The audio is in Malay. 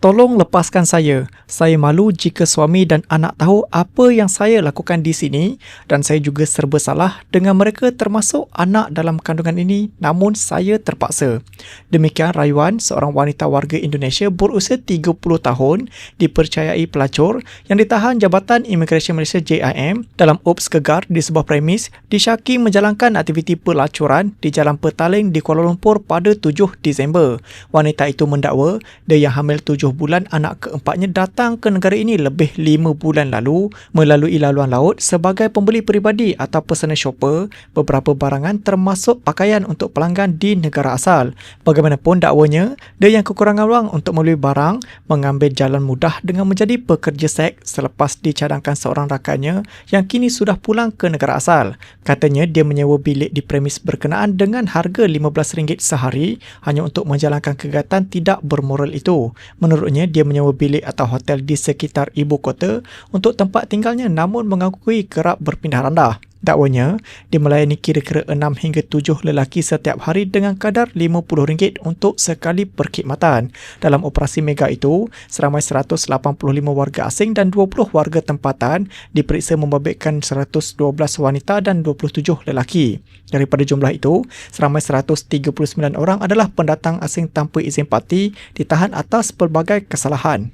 Tolong lepaskan saya. Saya malu jika suami dan anak tahu apa yang saya lakukan di sini dan saya juga serba salah dengan mereka termasuk anak dalam kandungan ini namun saya terpaksa. Demikian rayuan seorang wanita warga Indonesia berusia 30 tahun dipercayai pelacur yang ditahan Jabatan Imigresen Malaysia JIM dalam UPS Gegar di sebuah premis disyaki menjalankan aktiviti pelacuran di Jalan Petaling di Kuala Lumpur pada 7 Disember. Wanita itu mendakwa dia yang hamil 7 bulan anak keempatnya datang ke negara ini lebih 5 bulan lalu melalui laluan laut sebagai pembeli peribadi atau personal shopper beberapa barangan termasuk pakaian untuk pelanggan di negara asal. Bagaimanapun dakwanya, dia yang kekurangan wang untuk membeli barang mengambil jalan mudah dengan menjadi pekerja seks selepas dicadangkan seorang rakannya yang kini sudah pulang ke negara asal. Katanya dia menyewa bilik di premis berkenaan dengan harga RM15 sehari hanya untuk menjalankan kegiatan tidak bermoral itu. Menurutnya, dia menyewa bilik atau hotel di sekitar ibu kota untuk tempat tinggalnya namun mengakui kerap berpindah randah. Dakwanya, dia melayani kira-kira 6 hingga 7 lelaki setiap hari dengan kadar RM50 untuk sekali perkhidmatan. Dalam operasi mega itu, seramai 185 warga asing dan 20 warga tempatan diperiksa membabitkan 112 wanita dan 27 lelaki. Daripada jumlah itu, seramai 139 orang adalah pendatang asing tanpa izin parti ditahan atas pelbagai kesalahan.